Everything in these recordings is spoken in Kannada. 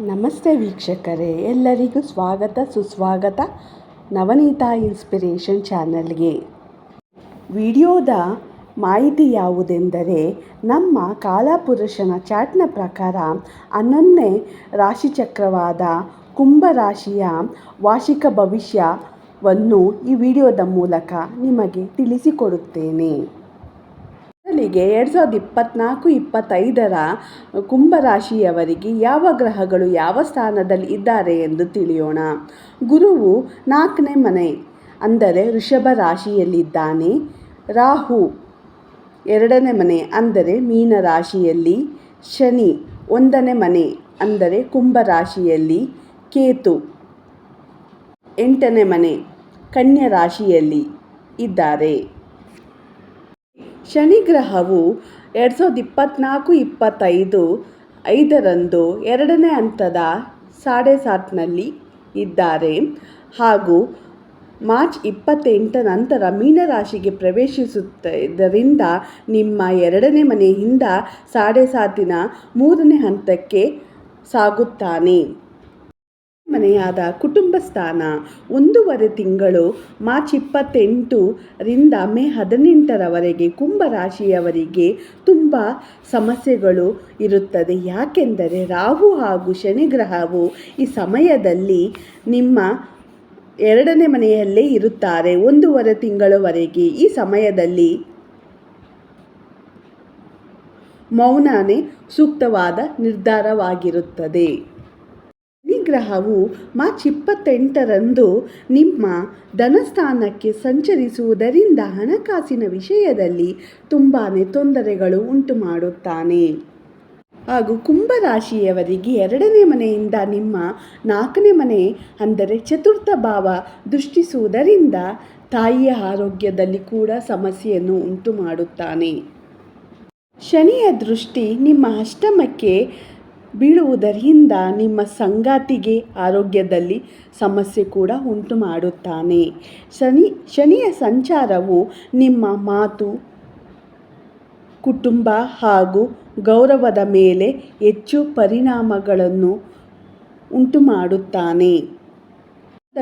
ನಮಸ್ತೆ ವೀಕ್ಷಕರೇ, ಎಲ್ಲರಿಗೂ ಸ್ವಾಗತ, ಸುಸ್ವಾಗತ ನವನೀತಾ ಇನ್ಸ್ಪಿರೇಷನ್ ಚಾನಲ್ಗೆ. ವಿಡಿಯೋದ ಮಾಹಿತಿ ಯಾವುದೆಂದರೆ, ನಮ್ಮ ಕಾಲಪುರುಷನ ಚಾಟ್ನ ಪ್ರಕಾರ ಹನ್ನೊಂದನೇ ರಾಶಿಚಕ್ರವಾದ ಕುಂಭರಾಶಿಯ ವಾರ್ಷಿಕ ಭವಿಷ್ಯವನ್ನು ಈ ವಿಡಿಯೋದ ಮೂಲಕ ನಿಮಗೆ ತಿಳಿಸಿಕೊಡುತ್ತೇನೆ. ಮೊದಲಿಗೆ ಎರಡು ಸಾವಿರದ ಇಪ್ಪತ್ತ್ನಾಲ್ಕು ಇಪ್ಪತ್ತೈದರ ಕುಂಭರಾಶಿಯವರಿಗೆ ಯಾವ ಗ್ರಹಗಳು ಯಾವ ಸ್ಥಾನದಲ್ಲಿ ಇದ್ದಾರೆ ಎಂದು ತಿಳಿಯೋಣ. ಗುರುವು ನಾಲ್ಕನೇ ಮನೆ, ಅಂದರೆ ವೃಷಭ ರಾಶಿಯಲ್ಲಿದ್ದಾನೆ. ರಾಹು ಎರಡನೇ ಮನೆ, ಅಂದರೆ ಮೀನ ರಾಶಿಯಲ್ಲಿ. ಶನಿ ಒಂದನೇ ಮನೆ, ಅಂದರೆ ಕುಂಭ ರಾಶಿಯಲ್ಲಿ. ಕೇತು ಎಂಟನೇ ಮನೆ, ಕನ್ಯಾ ರಾಶಿಯಲ್ಲಿ ಇದ್ದಾರೆ. ಶನಿ ಗ್ರಹವು ಎರಡು ಸಾವಿರದ ಇಪ್ಪತ್ತ್ನಾಲ್ಕು ಇಪ್ಪತ್ತೈದು, ಐದರಂದು ಎರಡನೇ ಹಂತದ ಸಾಡೆ ಸಾತ್ನಲ್ಲಿ ಇದ್ದಾರೆ. ಹಾಗೂ ಮಾರ್ಚ್ ಇಪ್ಪತ್ತೆಂಟ ನಂತರ ಮೀನರಾಶಿಗೆ ಪ್ರವೇಶಿಸುತ್ತಿದ್ದರಿಂದ ನಿಮ್ಮ ಎರಡನೇ ಮನೆಯಿಂದ ಸಾಡೆ ಸಾತಿನ ಮೂರನೇ ಹಂತಕ್ಕೆ ಸಾಗುತ್ತಾನೆ. ಮನೆಯಾದ ಕುಟುಂಬ ಸ್ಥಾನ ಒಂದೂವರೆ ತಿಂಗಳು ಮಾರ್ಚ್ ಇಪ್ಪತ್ತೆಂಟು ರಿಂದ ಮೇ ಹದಿನೆಂಟರವರೆಗೆ ಕುಂಭ ರಾಶಿಯವರಿಗೆ ತುಂಬ ಸಮಸ್ಯೆಗಳು ಇರುತ್ತದೆ. ಯಾಕೆಂದರೆ ರಾಹು ಹಾಗೂ ಶನಿ ಗ್ರಹವು ಈ ಸಮಯದಲ್ಲಿ ನಿಮ್ಮ ಎರಡನೇ ಮನೆಯಲ್ಲೇ ಇರುತ್ತಾರೆ. ಒಂದೂವರೆ ತಿಂಗಳವರೆಗೆ ಈ ಸಮಯದಲ್ಲಿ ಮೌನನೇ ಸೂಕ್ತವಾದ ನಿರ್ಧಾರವಾಗಿರುತ್ತದೆ. ಗ್ರಹವು ಮಾರ್ಚ್ ಇಪ್ಪತ್ತೆಂಟರಂದು ನಿಮ್ಮ ಧನಸ್ಥಾನಕ್ಕೆ ಸಂಚರಿಸುವುದರಿಂದ ಹಣಕಾಸಿನ ವಿಷಯದಲ್ಲಿ ತುಂಬಾ ತೊಂದರೆಗಳು ಉಂಟು ಮಾಡುತ್ತಾನೆ ಹಾಗೂ ಕುಂಭರಾಶಿಯವರಿಗೆ ಎರಡನೇ ಮನೆಯಿಂದ ನಿಮ್ಮ ನಾಲ್ಕನೇ ಮನೆ, ಅಂದರೆ ಚತುರ್ಥ ಭಾವ ದೃಷ್ಟಿಸುವುದರಿಂದ ತಾಯಿಯ ಆರೋಗ್ಯದಲ್ಲಿ ಕೂಡ ಸಮಸ್ಯೆಯನ್ನು ಉಂಟು ಮಾಡುತ್ತಾನೆ ಶನಿಯ ದೃಷ್ಟಿ ನಿಮ್ಮ ಅಷ್ಟಮಕ್ಕೆ ಬೀಳುವುದರಿಂದ ನಿಮ್ಮ ಸಂಗಾತಿಗೆ ಆರೋಗ್ಯದಲ್ಲಿ ಸಮಸ್ಯೆ ಕೂಡ ಉಂಟು ಮಾಡುತ್ತಾನೆ. ಶನಿ, ಶನಿಯ ಸಂಚಾರವು ನಿಮ್ಮ ಮಾತು, ಕುಟುಂಬ ಹಾಗೂ ಗೌರವದ ಮೇಲೆ ಹೆಚ್ಚು ಪರಿಣಾಮಗಳನ್ನು ಉಂಟು ಮಾಡುತ್ತಾನೆ.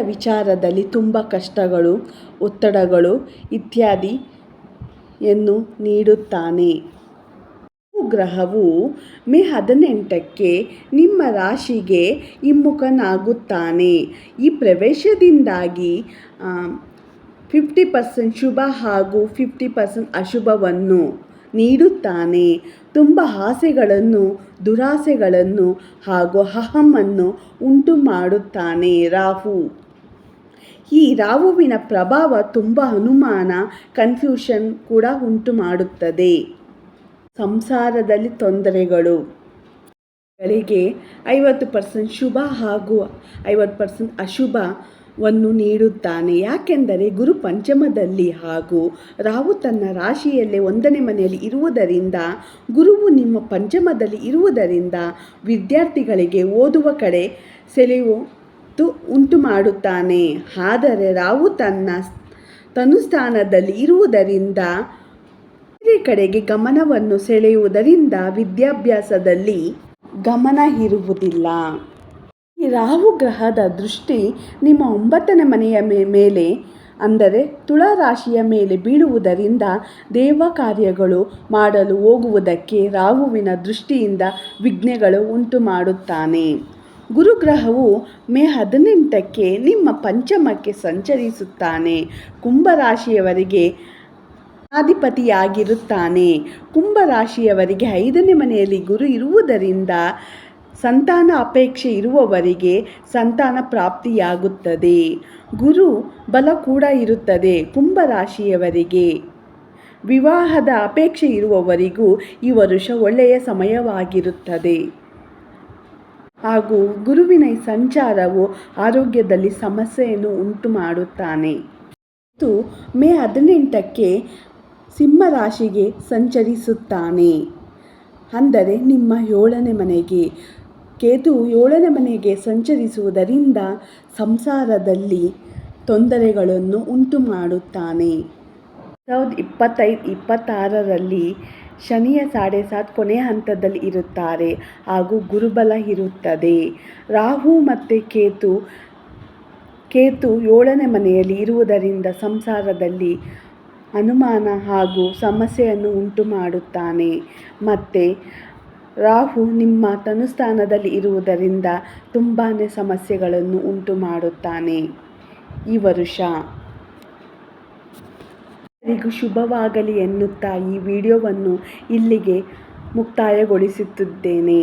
ವಿಚಾರದಲ್ಲಿ ತುಂಬ ಕಷ್ಟಗಳು, ಒತ್ತಡಗಳು ಇತ್ಯಾದಿಯನ್ನು ನೀಡುತ್ತಾನೆ. ಗ್ರಹವು ಮೇ ಹದಿನೆಂಟಕ್ಕೆ ನಿಮ್ಮ ರಾಶಿಗೆ ಹಿಮ್ಮುಖನಾಗುತ್ತಾನೆ. ಈ ಪ್ರವೇಶದಿಂದಾಗಿ ಫಿಫ್ಟಿ ಪರ್ಸೆಂಟ್ ಶುಭ ಹಾಗೂ ಫಿಫ್ಟಿ ಪರ್ಸೆಂಟ್ ಅಶುಭವನ್ನು ನೀಡುತ್ತಾನೆ. ತುಂಬ ಆಸೆಗಳನ್ನು, ದುರಾಸೆಗಳನ್ನು ಹಾಗೂ ಅಹಮನ್ನು ಉಂಟು ಮಾಡುತ್ತಾನೆ ರಾಹು. ಈ ರಾಹುವಿನ ಪ್ರಭಾವ ತುಂಬ ಅನುಮಾನ ಕನ್ಫ್ಯೂಷನ್ ಕೂಡ ಉಂಟು ಮಾಡುತ್ತದೆ ಸಂಸಾರದಲ್ಲಿ ತೊಂದರೆಗಳು. ಗಳಿಗೆ ಐವತ್ತು ಪರ್ಸೆಂಟ್ ಶುಭ ಹಾಗೂ ಐವತ್ತು ಪರ್ಸೆಂಟ್ ಅಶುಭವನ್ನು ನೀಡುತ್ತಾನೆ. ಯಾಕೆಂದರೆ ಗುರು ಪಂಚಮದಲ್ಲಿ ಹಾಗೂ ರಾಹು ತನ್ನ ರಾಶಿಯಲ್ಲೇ ಒಂದನೇ ಮನೆಯಲ್ಲಿ ಇರುವುದರಿಂದ, ಗುರುವು ನಿಮ್ಮ ಪಂಚಮದಲ್ಲಿ ಇರುವುದರಿಂದ ವಿದ್ಯಾರ್ಥಿಗಳಿಗೆ ಓದುವ ಕಡೆ ಸೆಲೆಯು ಉಂಟು ಮಾಡುತ್ತಾನೆ. ಆದರೆ ರಾಹು ತನ್ನ ತನುಸ್ಥಾನದಲ್ಲಿ ಇರುವುದರಿಂದ ಬೇರೆ ಕಡೆಗೆ ಗಮನವನ್ನು ಸೆಳೆಯುವುದರಿಂದ ವಿದ್ಯಾಭ್ಯಾಸದಲ್ಲಿ ಗಮನ ಇರುವುದಿಲ್ಲ ಈ ರಾಹು ಗ್ರಹದ ದೃಷ್ಟಿ ನಿಮ್ಮ ಒಂಬತ್ತನೇ ಮನೆಯ ಮೇಲೆ, ಅಂದರೆ ತುಳಾ ರಾಶಿಯ ಮೇಲೆ ಬೀಳುವುದರಿಂದ ದೇವ ಕಾರ್ಯಗಳು ಮಾಡಲು ಹೋಗುವುದಕ್ಕೆ ರಾಹುವಿನ ದೃಷ್ಟಿಯಿಂದ ವಿಘ್ನೆಗಳು ಉಂಟು ಮಾಡುತ್ತಾನೆ. ಗುರುಗ್ರಹವು ಮೇ ಹದಿನೆಂಟಕ್ಕೆ ನಿಮ್ಮ ಪಂಚಮಕ್ಕೆ ಸಂಚರಿಸುತ್ತಾನೆ. ಕುಂಭರಾಶಿಯವರಿಗೆ ಅಧಿಪತಿಯಾಗಿರುತ್ತಾನೆ ಕುಂಭರಾಶಿಯವರಿಗೆ ಐದನೇ ಮನೆಯಲ್ಲಿ ಗುರು ಇರುವುದರಿಂದ ಸಂತಾನ ಅಪೇಕ್ಷೆ ಇರುವವರಿಗೆ ಸಂತಾನ ಪ್ರಾಪ್ತಿಯಾಗುತ್ತದೆ. ಗುರು ಬಲ ಕೂಡ ಇರುತ್ತದೆ. ಕುಂಭರಾಶಿಯವರಿಗೆ ವಿವಾಹದ ಅಪೇಕ್ಷೆ ಇರುವವರಿಗೂ ಈ ವರುಷ ಒಳ್ಳೆಯ ಸಮಯವಾಗಿರುತ್ತದೆ. ಹಾಗೂ ಗುರುವಿನ ಸಂಚಾರವು ಆರೋಗ್ಯದಲ್ಲಿ ಸಮಸ್ಯೆಯನ್ನು ಉಂಟು ಮಾಡುತ್ತಾನೆ ಮೇ ಹದಿನೆಂಟಕ್ಕೆ ಸಿಂಹರಾಶಿಗೆ ಸಂಚರಿಸುತ್ತಾನೆ. ಅಂದರೆ ನಿಮ್ಮ ಏಳನೇ ಮನೆಗೆ. ಕೇತು ಏಳನೇ ಮನೆಗೆ ಸಂಚರಿಸುವುದರಿಂದ ಸಂಸಾರದಲ್ಲಿ ತೊಂದರೆಗಳನ್ನು ಉಂಟು ಮಾಡುತ್ತಾನೆ ಸಾವಿರದ ಇಪ್ಪತ್ತೈದು, ಇಪ್ಪತ್ತಾರರಲ್ಲಿ ಶನಿಯ ಸಾಡೆ ಸಾತ್ ಕೊನೆಯ ಹಂತದಲ್ಲಿ ಇರುತ್ತಾರೆ. ಹಾಗೂ ಗುರುಬಲ ಇರುತ್ತದೆ. ರಾಹು ಮತ್ತು ಕೇತು ಕೇತು ಏಳನೇ ಮನೆಯಲ್ಲಿ ಇರುವುದರಿಂದ ಸಂಸಾರದಲ್ಲಿ ಅನುಮಾನ ಹಾಗೂ ಸಮಸ್ಯೆಯನ್ನು ಉಂಟು ಮಾಡುತ್ತಾನೆ ಮತ್ತು, ರಾಹು ನಿಮ್ಮ ತನುಸ್ಥಾನದಲ್ಲಿ ಇರುವುದರಿಂದ ತುಂಬಾ ಸಮಸ್ಯೆಗಳನ್ನು ಉಂಟು ಮಾಡುತ್ತಾನೆ ಈ ವರುಷ. ಎಲ್ಲರಿಗೂ ಶುಭವಾಗಲಿ ಎನ್ನುತ್ತಾ ಈ ವಿಡಿಯೋವನ್ನು ಇಲ್ಲಿಗೆ ಮುಕ್ತಾಯಗೊಳಿಸುತ್ತಿದ್ದೇನೆ.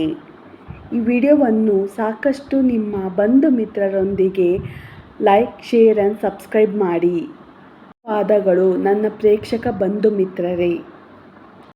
ಈ ವಿಡಿಯೋವನ್ನು ಸಾಕಷ್ಟು ನಿಮ್ಮ ಬಂಧು ಮಿತ್ರರೊಂದಿಗೆ ಲೈಕ್, ಶೇರ್ ಆ್ಯಂಡ್ ಸಬ್ಸ್ಕ್ರೈಬ್ ಮಾಡಿ. ಧನ್ಯವಾದಗಳು ನನ್ನ ಪ್ರೇಕ್ಷಕ ಬಂಧು ಮಿತ್ರರೇ.